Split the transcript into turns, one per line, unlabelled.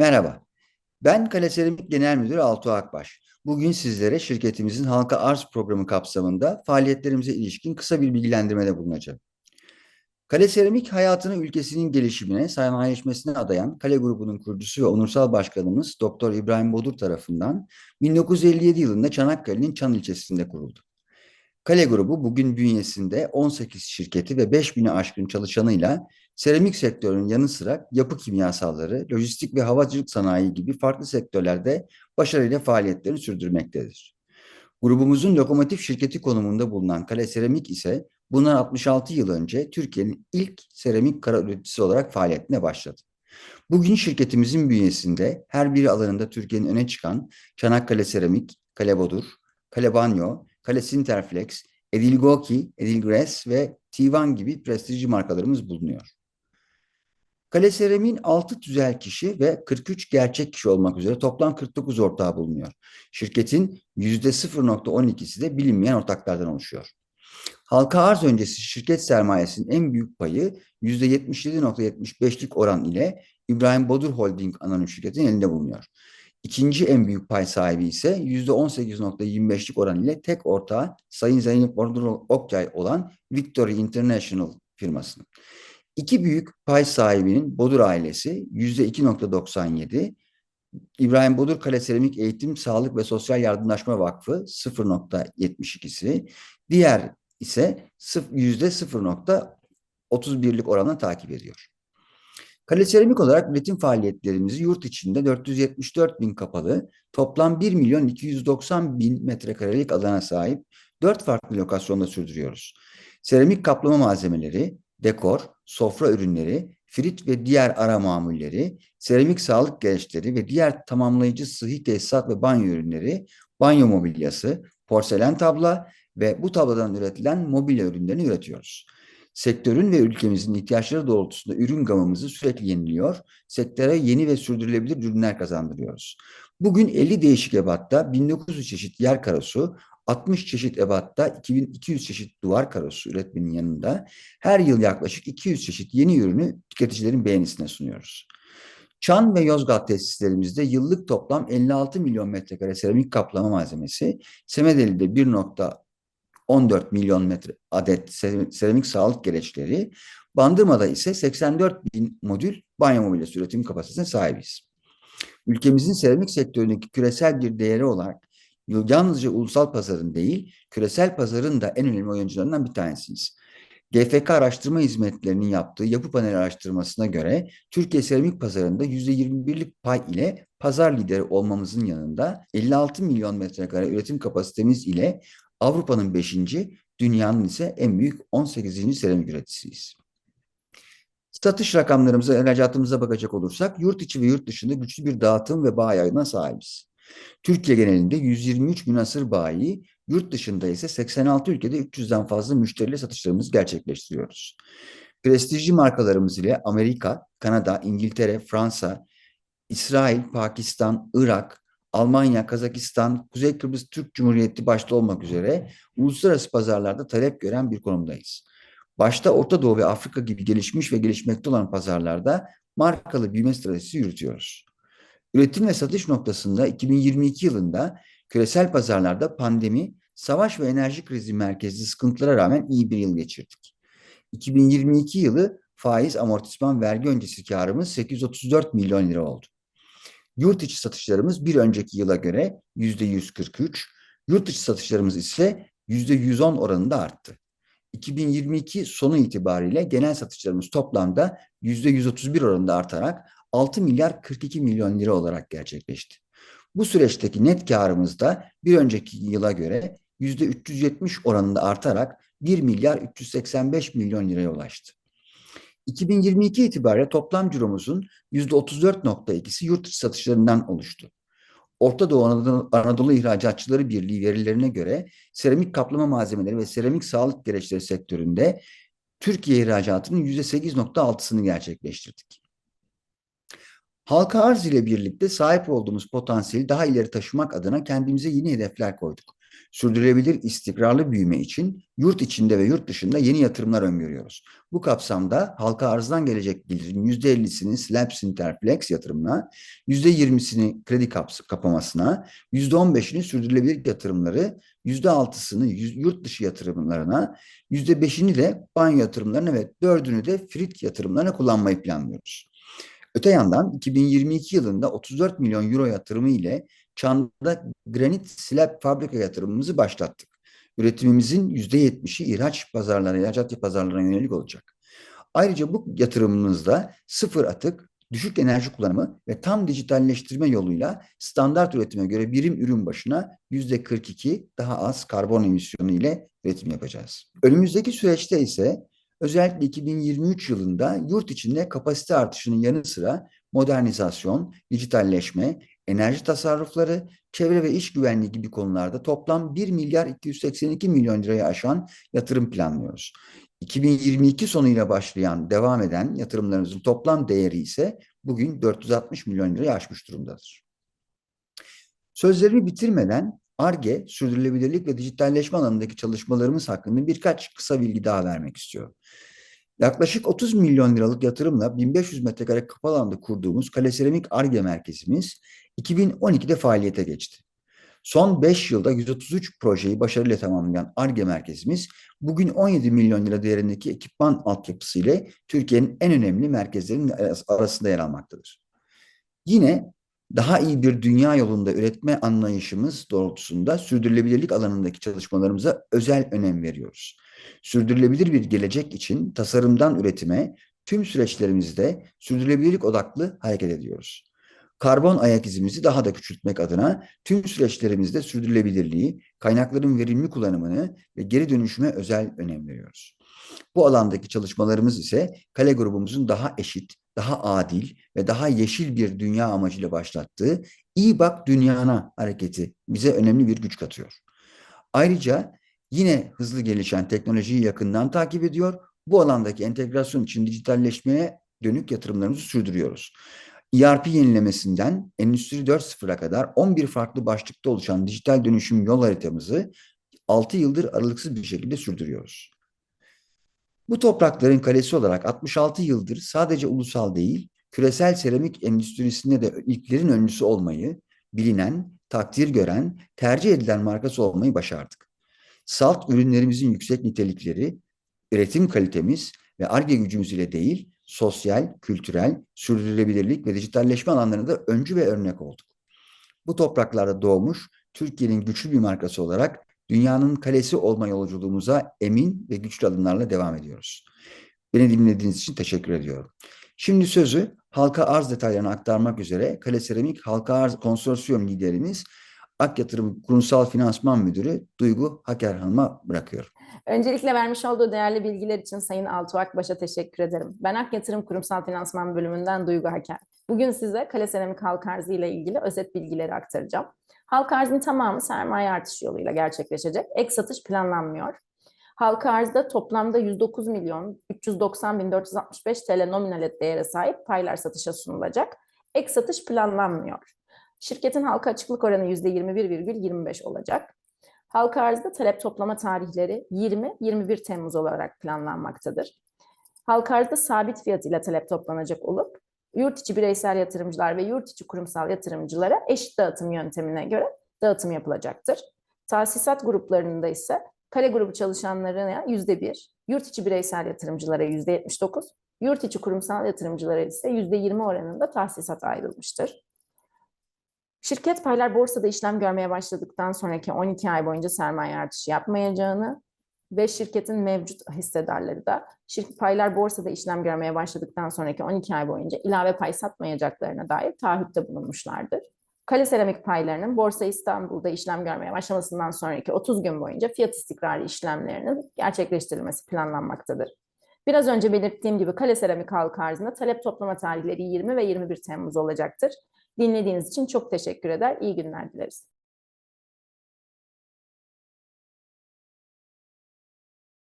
Merhaba, ben Kale Seramik Genel Müdürü Altuğ Akbaş. Bugün sizlere şirketimizin halka arz programı kapsamında faaliyetlerimize ilişkin kısa bir bilgilendirmede bulunacağım. Kale Seramik hayatını ülkesinin gelişimine, sanayileşmesine adayan Kale grubunun kurucusu ve onursal başkanımız Doktor İbrahim Bodur tarafından 1957 yılında Çanakkale'nin Çan ilçesinde kuruldu. Kale grubu bugün bünyesinde 18 şirketi ve 5000'i aşkın çalışanıyla seramik sektörünün yanı sıra yapı kimyasalları, lojistik ve havacılık sanayi gibi farklı sektörlerde başarıyla faaliyetlerini sürdürmektedir. Grubumuzun lokomotif şirketi konumunda bulunan Kale Seramik ise bundan 66 yıl önce Türkiye'nin ilk seramik kara üreticisi olarak faaliyetine başladı. Bugün şirketimizin bünyesinde her bir alanında Türkiye'nin öne çıkan Çanakkale Seramik, Kale Bodur, Kale Banyo, Kale Sinterflex, Edilgoki, Edilgres ve Tivan gibi prestijli markalarımız bulunuyor. Kale Seramik'in 6 tüzel kişi ve 43 gerçek kişi olmak üzere toplam 49 ortağı bulunuyor. Şirketin %0.12'si de bilinmeyen ortaklardan oluşuyor. Halka arz öncesi şirket sermayesinin en büyük payı %77.75'lik oran ile İbrahim Bodur Holding anonim şirketin elinde bulunuyor. İkinci en büyük pay sahibi ise %18.25'lik oran ile tek ortağı Sayın Zeynep Ordur Okyay olan Victory International firmasının. İki büyük pay sahibinin Bodur ailesi %2.97, İbrahim Bodur Kale Seramik Eğitim, Sağlık ve Sosyal Yardımlaşma Vakfı 0.72'si, diğer ise %0.31'lik oranla takip ediyor. Kale Seramik olarak üretim faaliyetlerimizi yurt içinde 474 bin kapalı, toplam 1 milyon 290 bin metrekarelik alana sahip 4 farklı lokasyonda sürdürüyoruz. Seramik kaplama malzemeleri, dekor, sofra ürünleri, frit ve diğer ara mamulleri, seramik sağlık gereçleri ve diğer tamamlayıcı sıhhi tesisat ve banyo ürünleri, banyo mobilyası, porselen tabla ve bu tabladan üretilen mobilya ürünlerini üretiyoruz. Sektörün ve ülkemizin ihtiyaçları doğrultusunda ürün gamımızı sürekli yeniliyor, sektöre yeni ve sürdürülebilir ürünler kazandırıyoruz. Bugün 50 değişik ebatta 1900 çeşit yer karosu, 60 çeşit ebatta 2200 çeşit duvar karosu üretmenin yanında her yıl yaklaşık 200 çeşit yeni ürünü tüketicilerin beğenisine sunuyoruz. Çan ve Yozgat tesislerimizde yıllık toplam 56 milyon metrekare seramik kaplama malzemesi, Semedeli'de 1.14 milyon metre adet seramik sağlık gereçleri, Bandırma'da ise 84 bin modül banyo mobilyası üretim kapasitesine sahibiz. Ülkemizin seramik sektöründeki küresel bir değeri olarak yalnızca ulusal pazarın değil, küresel pazarın da en önemli oyuncularından bir tanesiyiz. GFK araştırma hizmetlerinin yaptığı yapı panel araştırmasına göre Türkiye seramik pazarında %21'lik pay ile pazar lideri olmamızın yanında 56 milyon metrekare üretim kapasitemiz ile Avrupa'nın 5. dünyanın ise en büyük 18. seramik üreticisiyiz. Satış rakamlarımıza, ihracatımıza bakacak olursak yurt içi ve yurt dışında güçlü bir dağıtım ve bağ yayına sahibiz. Türkiye genelinde 123 münasır bayi, yurt dışında ise 86 ülkede 300'den fazla müşteriyle satışlarımızı gerçekleştiriyoruz. Prestijli markalarımız ile Amerika, Kanada, İngiltere, Fransa, İsrail, Pakistan, Irak, Almanya, Kazakistan, Kuzey Kıbrıs Türk Cumhuriyeti başta olmak üzere uluslararası pazarlarda talep gören bir konumdayız. Başta Orta Doğu ve Afrika gibi gelişmiş ve gelişmekte olan pazarlarda markalı büyüme stratejisi yürütüyoruz. Üretim ve satış noktasında 2022 yılında küresel pazarlarda pandemi, savaş ve enerji krizi merkezli sıkıntılara rağmen iyi bir yıl geçirdik. 2022 yılı faiz amortisman vergi öncesi karımız 834 milyon lira oldu. Yurt içi satışlarımız bir önceki yıla göre yüzde 143, yurt dışı satışlarımız ise yüzde 110 oranında arttı. 2022 sonu itibariyle genel satışlarımız toplamda yüzde 131 oranında artarak 6 milyar 42 milyon lira olarak gerçekleşti. Bu süreçteki net karımız da bir önceki yıla göre yüzde 370 oranında artarak 1 milyar 385 milyon liraya ulaştı. 2022 itibariyle toplam ciromuzun %34.2'si yurt dışı satışlarından oluştu. Orta Doğu Anadolu, Anadolu İhracatçıları Birliği verilerine göre seramik kaplama malzemeleri ve seramik sağlık gereçleri sektöründe Türkiye ihracatının %8.6'sını gerçekleştirdik. Halka arz ile birlikte sahip olduğumuz potansiyeli daha ileri taşımak adına kendimize yeni hedefler koyduk. sürdürülebilir istikrarlı büyüme için yurt içinde ve yurt dışında yeni yatırımlar öngörüyoruz. Bu kapsamda halka arzdan gelecek gelirin %50'sini Slab Sinterflex yatırımına, %20'sini kredi kaps- kapamasına, %15'ini sürdürülebilir yatırımları, %6'sını yüz- yurt dışı yatırımlarına, %5'ini de banyo yatırımlarına ve dördünü de frit yatırımlarına kullanmayı planlıyoruz. Öte yandan 2022 yılında 34 milyon euro yatırımı ile Çan'da granit slab fabrika yatırımımızı başlattık. Üretimimizin %70'i ihraç pazarlarına, ihracat pazarlarına yönelik olacak. Ayrıca bu yatırımımızda sıfır atık, düşük enerji kullanımı ve tam dijitalleştirme yoluyla standart üretime göre birim ürün başına yüzde 42 daha az karbon emisyonu ile üretim yapacağız. Önümüzdeki süreçte ise özellikle 2023 yılında yurt içinde kapasite artışının yanı sıra modernizasyon, dijitalleşme, enerji tasarrufları, çevre ve iş güvenliği gibi konularda toplam 1 milyar 282 milyon liraya aşan yatırım planlıyoruz. 2022 sonuyla başlayan, devam eden yatırımlarımızın toplam değeri ise bugün 460 milyon liraya aşmış durumdadır. Sözlerimi bitirmeden ARGE, sürdürülebilirlik ve dijitalleşme alanındaki çalışmalarımız hakkında birkaç kısa bilgi daha vermek istiyorum. Yaklaşık 30 milyon liralık yatırımla 1500 metrekare kapalı alanda kurduğumuz Kale Seramik ARGE merkezimiz 2012'de faaliyete geçti. Son 5 yılda 133 projeyi başarıyla tamamlayan ARGE merkezimiz bugün 17 milyon lira değerindeki ekipman altyapısı ile Türkiye'nin en önemli merkezlerinin arasında yer almaktadır. Yine daha iyi bir dünya yolunda üretme anlayışımız doğrultusunda sürdürülebilirlik alanındaki çalışmalarımıza özel önem veriyoruz. Sürdürülebilir bir gelecek için tasarımdan üretime tüm süreçlerimizde sürdürülebilirlik odaklı hareket ediyoruz. Karbon ayak izimizi daha da küçültmek adına tüm süreçlerimizde sürdürülebilirliği, kaynakların verimli kullanımını ve geri dönüşüme özel önem veriyoruz. Bu alandaki çalışmalarımız ise Kale grubumuzun daha eşit, daha adil ve daha yeşil bir dünya amacıyla başlattığı İyi Bak Dünyana hareketi bize önemli bir güç katıyor. Ayrıca yine hızlı gelişen teknolojiyi yakından takip ediyor. Bu alandaki entegrasyon için dijitalleşmeye dönük yatırımlarımızı sürdürüyoruz. ERP yenilemesinden Endüstri 4.0'a kadar 11 farklı başlıkta oluşan dijital dönüşüm yol haritamızı 6 yıldır aralıksız bir şekilde sürdürüyoruz. Bu toprakların kalesi olarak 66 yıldır sadece ulusal değil, küresel seramik endüstrisinde de ilklerin öncüsü olmayı, bilinen, takdir gören, tercih edilen markası olmayı başardık. Salt ürünlerimizin yüksek nitelikleri, üretim kalitemiz ve ARGE gücümüz ile değil, sosyal, kültürel, sürdürülebilirlik ve dijitalleşme alanlarında öncü ve örnek olduk. Bu topraklarda doğmuş, Türkiye'nin güçlü bir markası olarak dünyanın kalesi olma yolculuğumuza emin ve güçlü adımlarla devam ediyoruz. Beni dinlediğiniz için teşekkür ediyorum. Şimdi sözü halka arz detaylarını aktarmak üzere Kale Seramik Halka Arz Konsorsiyum liderimiz Ak Yatırım Kurumsal Finansman Müdürü Duygu Haker Hanım'a bırakıyorum.
Öncelikle vermiş olduğu değerli bilgiler için Sayın Altuğ Akbaş'a teşekkür ederim. Ben Ak Yatırım Kurumsal Finansman bölümünden Duygu Haker. Bugün size Kale Seramik Halka Arzı ile ilgili özet bilgileri aktaracağım. Halka arzın tamamı sermaye artışı yoluyla gerçekleşecek. Ek satış planlanmıyor. Halka arzda toplamda 109 milyon 390 bin 465 TL nominal değere sahip paylar satışa sunulacak. Ek satış planlanmıyor. Şirketin halka açıklık oranı %21,25 olacak. Halka arzda talep toplama tarihleri 20-21 Temmuz olarak planlanmaktadır. Halka arzda sabit fiyat ile talep toplanacak olup yurt içi bireysel yatırımcılar ve yurt içi kurumsal yatırımcılara eşit dağıtım yöntemine göre dağıtım yapılacaktır. Tahsisat gruplarında ise kale grubu çalışanlarına yüzde bir, yurt içi bireysel yatırımcılara yüzde yetmiş dokuz, yurt içi kurumsal yatırımcılara ise yüzde yirmi oranında tahsisat ayrılmıştır. Şirket paylar borsada işlem görmeye başladıktan sonraki 12 ay boyunca sermaye artışı yapmayacağını ve şirketin mevcut hissedarları da şirket paylar borsada işlem görmeye başladıktan sonraki 12 ay boyunca ilave pay satmayacaklarına dair taahhütte bulunmuşlardır. Kale Seramik paylarının Borsa İstanbul'da işlem görmeye başlamasından sonraki 30 gün boyunca fiyat istikrarı işlemlerinin gerçekleştirilmesi planlanmaktadır. Biraz önce belirttiğim gibi Kale Seramik halka arzında talep toplama tarihleri 20 ve 21 Temmuz olacaktır. Dinlediğiniz için çok teşekkür eder. İyi günler dileriz.